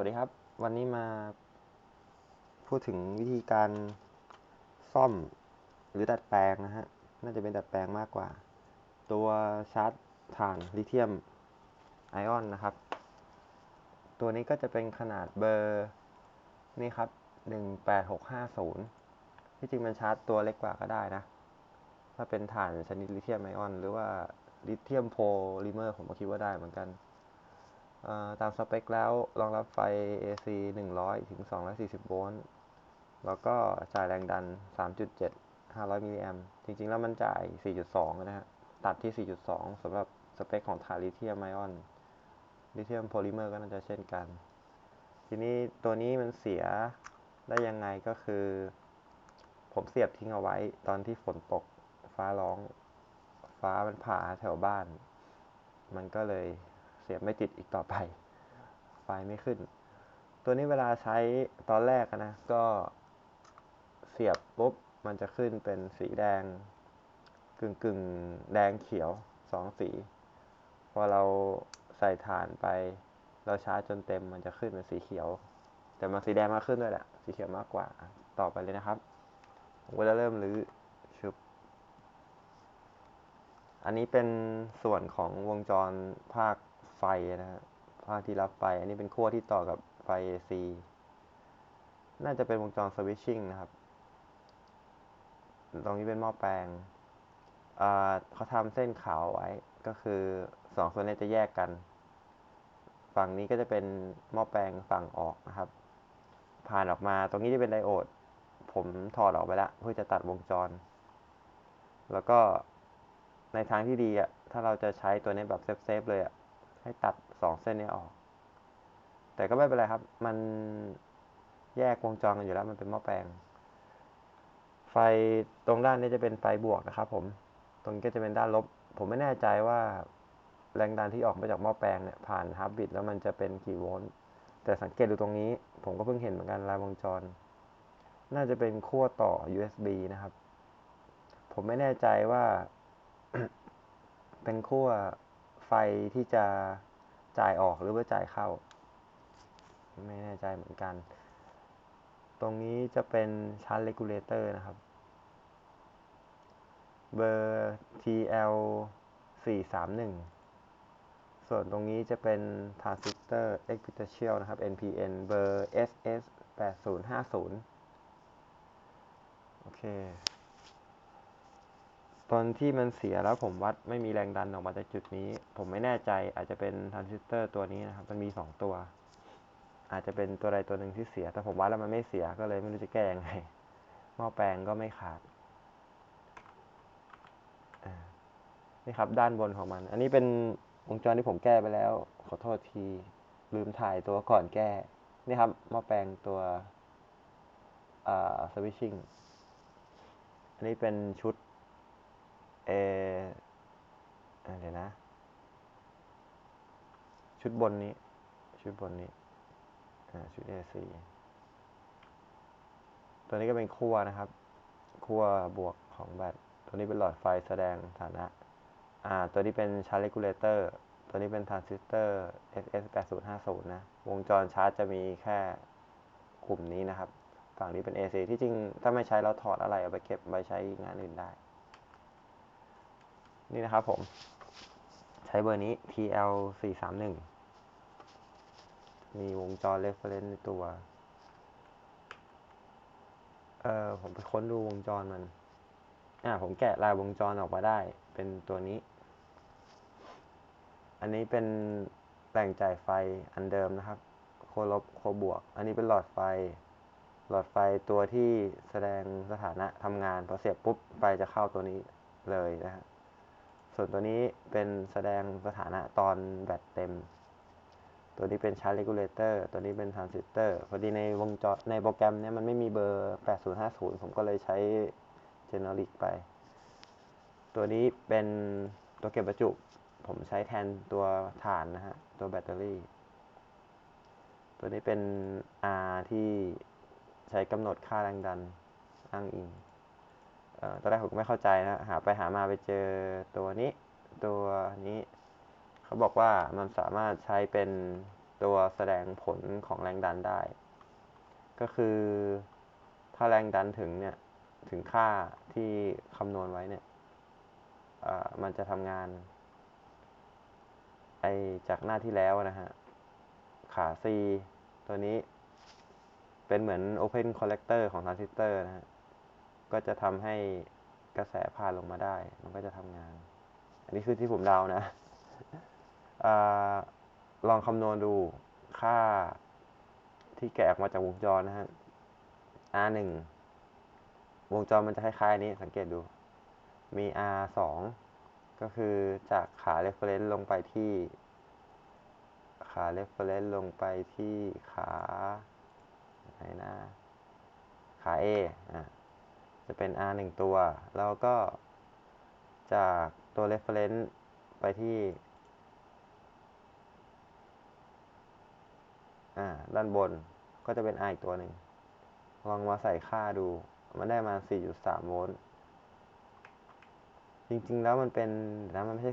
วัสดีครับ วันนี้มาพูดถึงวิธีการซ่อมหรือดัดแปลงนะฮะ น่าจะเป็นดัดแปลงมากกว่า ตัวชาร์จถ่านลิเธียมไอออนนะครับ ตัวนี้ก็จะเป็นขนาดเบอร์นี่ครับ 18650 ที่จริงมันชาร์จตัวเล็กกว่าก็ได้นะ ถ้าเป็นถ่านชนิดลิเธียมไอออน หรือว่าลิเธียมโพลิเมอร์ผมก็คิดว่าได้เหมือนกัน ตามสเปคแล้วรองรับไฟ AC 100 ถึง 240 โวลต์ แล้วก็จ่ายแรงดัน 3.7 500 มิลลิแอมจริงๆ แล้วมันจ่าย 4.2 นะฮะ ตัดที่ 4.2 สำหรับสเปคของถ่านลิเธียมไอออน ลิเธียมโพลิเมอร์ก็น่าจะเช่นกัน ทีนี้ตัวนี้มันเสียได้ยังไงก็คือ ผมเสียบทิ้งเอาไว้ตอนที่ฝนตกฟ้าร้อง ฟ้ามันผ่าแถวบ้าน มันก็เลย สียบไม่ติดอีกต่อไป ไฟไม่ขึ้น ตัวนี้เวลาใช้ตอนแรกนะ ก็เสียบปุ๊บ มันจะขึ้นเป็นสีแดง กึ่งกึ่งแดงเขียวสองสี พอเราใส่ถ่านไป เราชาร์จจนเต็มมันจะขึ้นเป็นสีเขียว แต่มันสีแดงมากขึ้นด้วยแหละ สีเขียวมากกว่า ต่อไปเลยนะครับ ผมก็จะเริ่มรื้อชุบอันนี้เป็นส่วนของวงจรภาค ไฟนะฮะภาคที่รับไฟ อันนี้เป็นขั้วที่ต่อกับไฟ AC น่าจะเป็นวงจรสวิตชิ่งนะครับ ตรงนี้เป็นหม้อแปลงเขาทำเส้นขาวไว้ ก็คือสองส่วนนี้จะแยกกัน ฝั่งนี้ก็จะเป็นหม้อแปลงฝั่งออกนะครับ ผ่านออกมา ตรงนี้จะเป็นไดโอด ผมถอดออกไปแล้วเพื่อจะตัดวงจร แล้วก็ในทางที่ดีอะ ถ้าเราจะใช้ตัวนี้แบบเซฟๆเลยอะ ให้ตัดสองเส้นนี้ออก แต่ก็ไม่เป็นไรครับ มันแยกวงจรกันอยู่แล้ว มันเป็นหม้อแปลง ไฟตรงด้านนี้จะเป็นไฟบวกนะครับ ผม ตรงนี้ก็จะเป็นด้านลบ ผมไม่แน่ใจว่าแรงดันที่ออกมาจากหม้อแปลงเนี่ยผ่านฮาร์บบิตแล้วมันจะเป็นกี่โวลต์แต่สังเกตดูตรงนี้ ผมก็เพิ่งเห็นเหมือนกันลายวงจร น่าจะเป็นขั้วต่อ USB นะครับ ผมไม่แน่ใจว่า เป็นขั้วไฟที่จะ จ่ายออกหรือว่าจ่ายเข้า ไม่แน่ใจเหมือนกัน ตรงนี้จะเป็นชั้นเลกูลเลเตอร์นะครับ เบอร์ TL 431 ส่วนตรงนี้จะเป็นทรานซิสเตอร์ epitaxial นะครับ NPN เบอร์ SS 8050 โอเค ตอนที่มันเสียแล้วผมวัดไม่มีแรงดันออกมาจากจุดนี้ ผมไม่แน่ใจอาจจะเป็นทรานซิสเตอร์ตัวนี้นะครับ มันมีสองตัว อาจจะเป็นตัวใดตัวหนึ่งที่เสีย แต่ผมวัดแล้วมันไม่เสียก็เลยไม่รู้จะแก้ยังไงหม้อแปลงก็ไม่ขาดนี่ครับด้านบนของมัน อันนี้เป็นวงจรที่ผมแก้ไปแล้ว ขอโทษทีลืมถ่ายตัวก่อนแก้ นี่ครับหม้อแปลงตัวสวิตชิ่งอันนี้เป็นชุด เอเดี๋ยวนะ ชุดบนนี้ ชุดบนนี้ชุด A4 ตัวนี้ก็เป็นขั้วนะครับ ขั้วบวกของแบต ตัวนี้เป็นหลอดไฟแสดงฐานะ อ่า ตัวนี้เป็นชาร์จเลกูลเลเตอร์ ตัวนี้เป็นทรานซิสเตอร์ SS8050 นะ วงจรชาร์จจะมีแค่กลุ่มนี้นะครับ ฝั่งนี้เป็น AC ที่จริงถ้าไม่ใช้เราถอดอะไรเอาไปเก็บไว้ใช้งานอื่นได้ นี่นะครับผม ใช้เบอร์นี้ TL 4 3 1มีวงจร reference ในตัว เออผมไปค้นดูวงจรมัน อ่า ผมแกะลายวงจรออกมาได้ เป็นตัวนี้ อันนี้เป็นแหล่งจ่ายไฟอันเดิมนะครับ โคลบโคบวก อันนี้เป็นหลอดไฟ หลอดไฟตัวที่แสดงสถานะทำงาน พอเสียบปุ๊บ ไฟจะเข้าตัวนี้เลยนะฮะ ส่วนตัวนี้เป็นแสดงสถานะตอนแบตเต็ม ตัวนี้เป็นชาร์จเลกูลเลเตอร์ตัวนี้เป็นทรานซิสเตอร์พอดีในวงจรในโปรแกรมเนี้มันไม่มีเบอร์ 8050 ผมก็เลยใช้เจเนริกไป ตัวนี้เป็นตัวเก็บประจุ ผมใช้แทนตัวฐานนะฮะ ตัวแบตเตอรี่ ตัวนี้เป็น R ที่ใช้กำหนดค่าแรงดันอ้างอิง ตอนแรกผมไม่เข้าใจนะ หาไปหามาไปเจอตัวนี้ ตัวนี้ เขาบอกว่ามันสามารถใช้เป็นตัวแสดงผลของแรงดันได้ ก็คือถ้าแรงดันถึงเนี่ย ถึงค่าที่คำนวณไว้เนี่ยมันจะทำงาน ไอจากหน้าที่แล้วนะฮะ ขา C ตัวนี้ เป็นเหมือน Open Collector ของทรานซิสเตอร์นะฮะ ก็จะทำให้กระแสผ่านลงมาได้ มันก็จะทำงาน อันนี้คือที่ผมเดานะอลองคำนวณดูค่าที่แกะออกมาจากวงจรนะฮะ R 1วงจรมันจะคล้ายๆนี้สังเกตดู มี R 2ก็คือจากขา reference ลงไปที่ขา reference ลงไปที่ขาไหนนะ ขา A อะ จะเป็น R 1 ตัว แล้วก็จากตัว reference ไปที่ ด้านบนก็จะเป็น R อีกตัวหนึ่งลองมาใส่ค่าดู มันได้มา 4.3 โวลต์ จริง ๆ แล้วมันเป็นนะมันไม่ใช่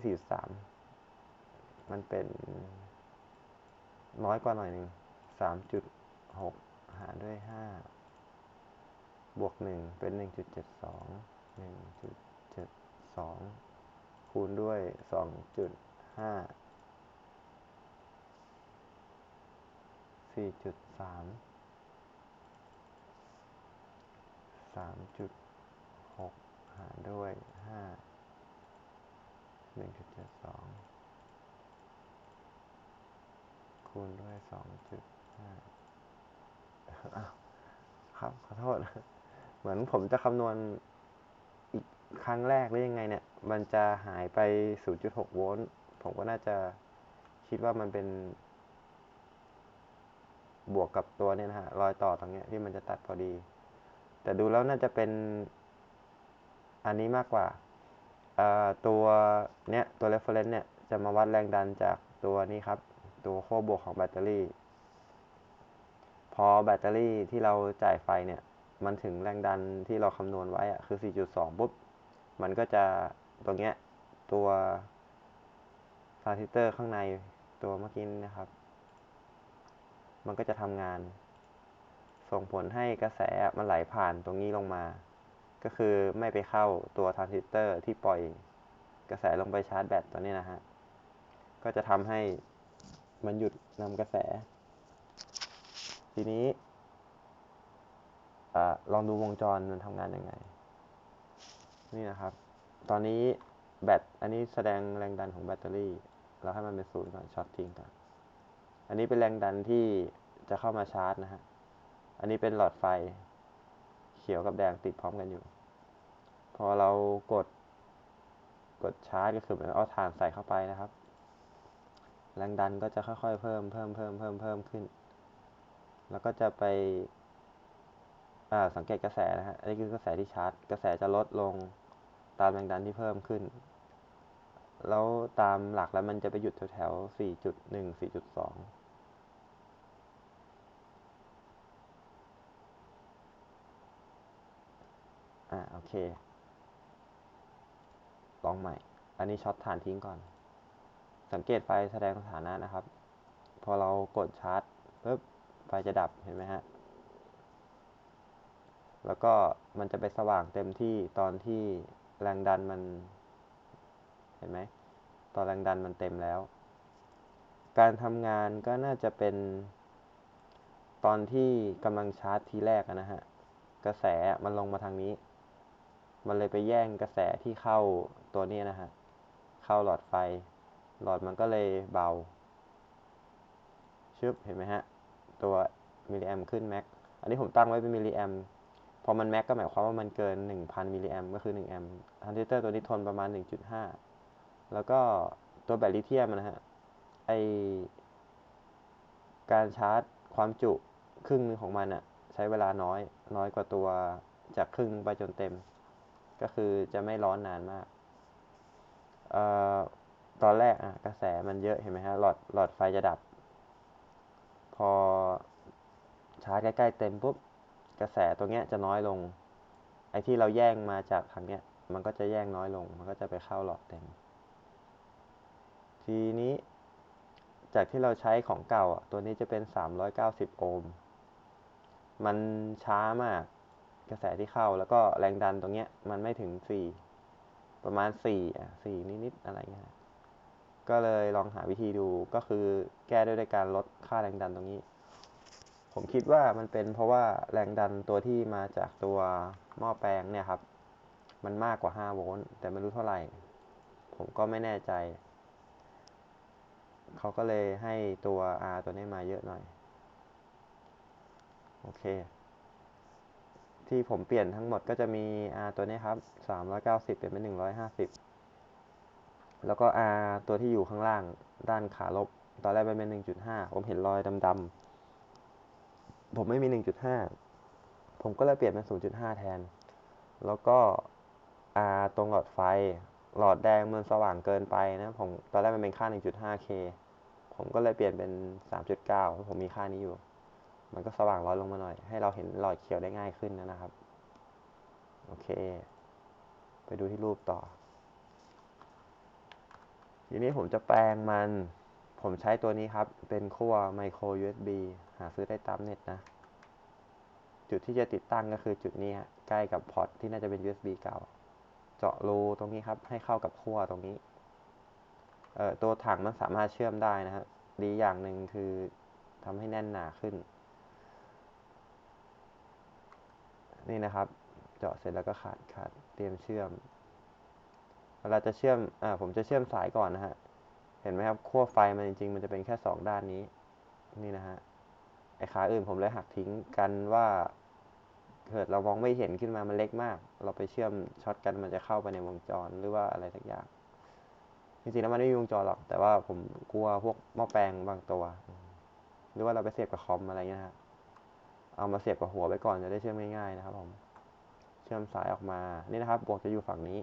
4.3 มันเป็น น้อยกว่าหน่อยหนึ่ง 3.6 หารด้วย 5 บวก1เป็น1.72 1.72คูณด้วย2.5สี่จุดสามสามจุดหกหารด้วยห้าหนึ่งจุดเจ็ดสองคูณด้วยสองจุดห้าครับ ขอโทษ เหมือนผมจะคำนวณอีกครั้งแรกหรือยังไงเนี่ย มันจะหายไป 0.6 โวลต์ ผมก็น่าจะคิดว่ามันเป็น บวกกับตัวเนี่ยนะฮะ รอยต่อตรงเนี้ยที่มันจะตัดพอดี แต่ดูแล้วน่าจะเป็นอันนี้มากกว่า ตัวเนี้ยตัว reference เนี่ย จะมาวัดแรงดันจากตัวนี้ครับ ตัวขั้วบวกของแบตเตอรี่ พอแบตเตอรี่ที่เราจ่ายไฟเนี่ย มันถึงแรงดันที่เราคำนวณไว้อะคือ 4.2 ปุ๊บ มันก็จะตรงเนี้ยตัวทรานซิสเตอร์ข้างในตัวเมื่อกี้นะครับ มันก็จะทำงาน ส่งผลให้กระแสมันไหลผ่านตรงนี้ลงมา ก็คือไม่ไปเข้าตัวทรานซิสเตอร์ที่ปล่อยกระแสลงไปชาร์จแบตตัวนี้นะฮะ ก็จะทำให้มันหยุดนำกระแส ทีนี้ อลองดูวงจรมันทำงานยังไง นี่นะครับ ตอนนี้แบตอันนี้แสดงแรงดันของแบตเตอรี่ เราให้มันเป็นศูนย์ก่อนช็อตทิ้งก่อน อันนี้เป็นแรงดันที่จะเข้ามาชาร์จนะฮะ อันนี้เป็นหลอดไฟ เขียวกับแดงติดพร้อมกันอยู่ พอเรากด กดชาร์จก็คือเหมือนเอาถ่านใส่เข้าไปนะครับ แรงดันก็จะค่อยๆเพิ่มเพิ่มเพิ่มเพิ่มเพิ่มขึ้น แล้วก็จะไป สังเกตกระแสนะฮะอันนี้คือกระแสที่ชาร์จ กระแสจะลดลงตามแรงดันที่เพิ่มขึ้น แล้วตามหลักแล้วมันจะไปหยุดแถวๆ4.1 4.2อ่าโอเค ลองใหม่ อันนี้ช็อตฐานทิ้งก่อน สังเกตไฟแสดงสถานะนะครับ พอเรากดชาร์จปุ๊บไฟจะดับเห็นไหมฮะ แล้วก็มันจะไปสว่างเต็มที่ตอนที่แรงดันมัน เห็นไหมตอนแรงดันมันเต็มแล้ว การทำงานก็น่าจะเป็นตอนที่กำลังชาร์จทีแรกนะฮะ กระแสมันลงมาทางนี้ มันเลยไปแย่งกระแสที่เข้าตัวนี้นะฮะ เข้าหลอดไฟ หลอดมันก็เลยเบา ชึบเห็นไหมฮะ ตัวมิลลิแอมขึ้นแม็ก อันนี้ผมตั้งไว้เป็นมิลลิแอม พอมันแม็กก็หมายความว่ามันเกิน 1,000 มิลลิแอมก็คือ1แอมทรานซิสเตอร์ตัวนี้ทนประมาณ 1.5 แล้วก็ตัวแบตลิเธียมนะฮะไอการชาร์จความจุครึ่งนึงของมันอะใช้เวลาน้อยน้อยกว่าตัวจากครึ่งไปจนเต็ม ก็คือจะไม่ร้อนนานมากเอตอนแรกอะกระแสมันเยอะเห็นไหมฮะหลอดหลอดไฟจะดับ พอชาร์จใกล้ๆเต็มปุ๊บ กระแสตรงเนี้ยจะน้อยลง ไอ้ที่เราแย่งมาจากทางเนี้ย มันก็จะแย่งน้อยลง มันก็จะไปเข้าหลอดเต็ม ทีนี้จากที่เราใช้ของเก่าตัวนี้จะเป็น 390 โอห์ม มันช้ามาก กระแสที่เข้าแล้วก็แรงดันตรงเนี้ยมันไม่ถึง 4 ประมาณ 4 อะ 4 นิดๆอะไรเงี้ย ก็เลยลองหาวิธีดูก็คือแก้ด้วยการลดค่าแรงดันตรงนี้ ผมคิดว่ามันเป็นเพราะว่าแรงดันตัวที่มาจากตัวหม้อแปลงเนี่ยครับ มันมากกว่า 5 โวลต์แต่ไม่รู้เท่าไหร่ ผมก็ไม่แน่ใจ เขาก็เลยให้ตัว R ตัวนี้มาเยอะหน่อย โอเค ที่ผมเปลี่ยนทั้งหมดก็จะมี R ตัวนี้ครับ 390 เปลี่ยนเป็น 150 แล้วก็ R ตัวที่อยู่ข้างล่างด้านขาลบ ตอนแรกมันเป็น 1.5 ผมเห็นรอยดำๆ ผมไม่มี 1.5 ผมก็เลยเปลี่ยนเป็น 0.5 แทน แล้วก็ R ตรงหลอดไฟ หลอดแดงมันสว่างเกินไปนะ ผมตอนแรกมันเป็นค่า 1.5K ผมก็เลยเปลี่ยนเป็น 3.9เพราะผมมีค่านี้อยู่ มันก็สว่างร้อยลงมาหน่อย ให้เราเห็นหลอดเขียวได้ง่ายขึ้นนะครับ โอเค ไปดูที่รูปต่อ ทีนี้ผมจะแปลงมัน ผมใช้ตัวนี้ครับ เป็นขั้วไมโคร USB หาซื้อได้ตามเน็ตนะ จุดที่จะติดตั้งก็คือจุดนี้ใกล้กับพอร์ตที่น่าจะเป็น USB เก่า เจาะรูตรงนี้ครับ ให้เข้ากับขั้วตรงนี้ เอ่อ ตัวถังมันสามารถเชื่อมได้นะฮะดีอย่างหนึ่งคือทำให้แน่นหนาขึ้น นี่นะครับ เจาะเสร็จแล้วก็ขาดขาดเตรียมเชื่อม เวลาจะเชื่อม อ่า ผมจะเชื่อมสายก่อนนะฮะ เห็นไหมครับขั้วไฟมันจริงๆมันจะเป็นแค่สองด้านนี้ นี่นะฮะไอขาอื่นผมเลยหักทิ้งกันว่าเกิดเรามองไม่เห็นขึ้นมามันเล็กมาก เราไปเชื่อมช็อตกันมันจะเข้าไปในวงจรหรือว่าอะไรสักอย่างจริงๆแล้วมันไม่มีวงจรหรอก แต่ว่าผมกลัวพวกหม้อแปลงบางตัว หรือว่าเราไปเสียบกับคอมอะไรเงี้ยฮะเอามาเสียบกับหัวไปก่อนจะได้เชื่อมง่ายๆนะครับผมเชื่อมสายออกมานี่นะครับบวกจะอยู่ฝั่งนี้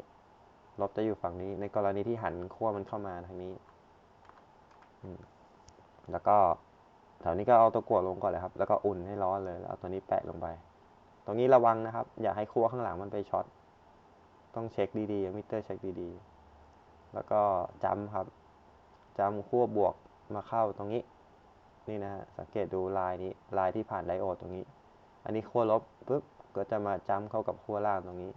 ลบจะอยู่ฝั่งนี้ ในกรณีที่หันขั้วมันเข้ามาทางนี้ แล้วก็แถวนี้ก็เอาตัวกวลงก่อนเลยครับ แล้วก็อุ่นให้ร้อนเลยแล้วเอาตัวนี้แปะลงไป ตรงนี้ระวังนะครับ อย่าให้ขั้วข้างหลังมันไปช็อต ต้องเช็คดีๆ มิเตอร์เช็คดีๆ แล้วก็จำครับจำขั้วบวกมาเข้าตรงนี้ นี่นะฮะ สังเกตดูลายนี้ ลายที่ผ่านไดโอดตรงนี้ อันนี้ขั้วลบปุ๊บ ก็จะมาจำเข้ากับขั้วล่างตรงนี้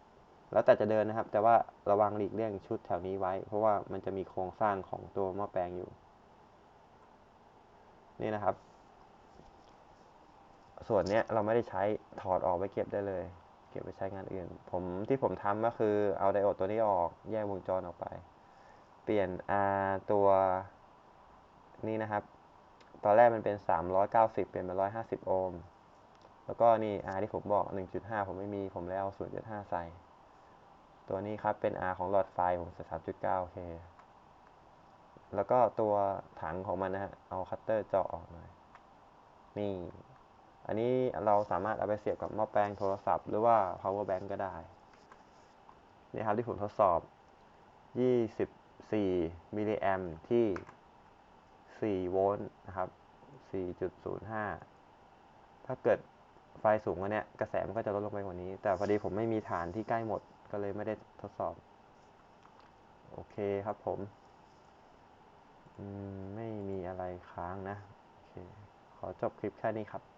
แล้วแต่จะเดินนะครับ แต่ว่าระวังหลีกเลี่ยงชุดแถวนี้ไว้ เพราะว่ามันจะมีโครงสร้างของตัวหม้อแปลงอยู่ นี่นะครับ ส่วนเนี้ยเราไม่ได้ใช้ถอดออกไปเก็บได้เลย เก็บไปใช้งานอื่น ผมที่ผมทำก็คือเอาไดโอดตัวนี้ออกแยกวงจรออกไป เปลี่ยน R ตัวนี้นะครับ ตอนแรกมันเป็น 390 เปลี่ยนเป็น150 โอห์มแล้วก็นี่ R ที่ผมบอก 1.5 ผมไม่มี ผมเลยเอา0.5 ใส่ ตัวนี้ครับเป็น R ของหลอดไฟผมใส่ 3.9K แล้วก็ตัวถังของมันนะฮะ เอาคัตเตอร์เจาะออกหน่อย นี่ อันนี้เราสามารถเอาไปเสียบกับหม้อแปลงโทรศัพท์ หรือว่า power bank ก็ได้ นี่ครับที่ผมทดสอบ 24 มิลลิแอมที่ 4 โวลต์นะครับ 4.05 ถ้าเกิดไฟสูงกว่านี้กระแสมันก็จะลดลงไปกว่านี้ แต่พอดีผมไม่มีฐานที่ใกล้หมด ก็เลยไม่ได้ทดสอบ โอเคครับผม ไม่มีอะไรค้างนะ โอเค ขอจบคลิปแค่นี้ครับ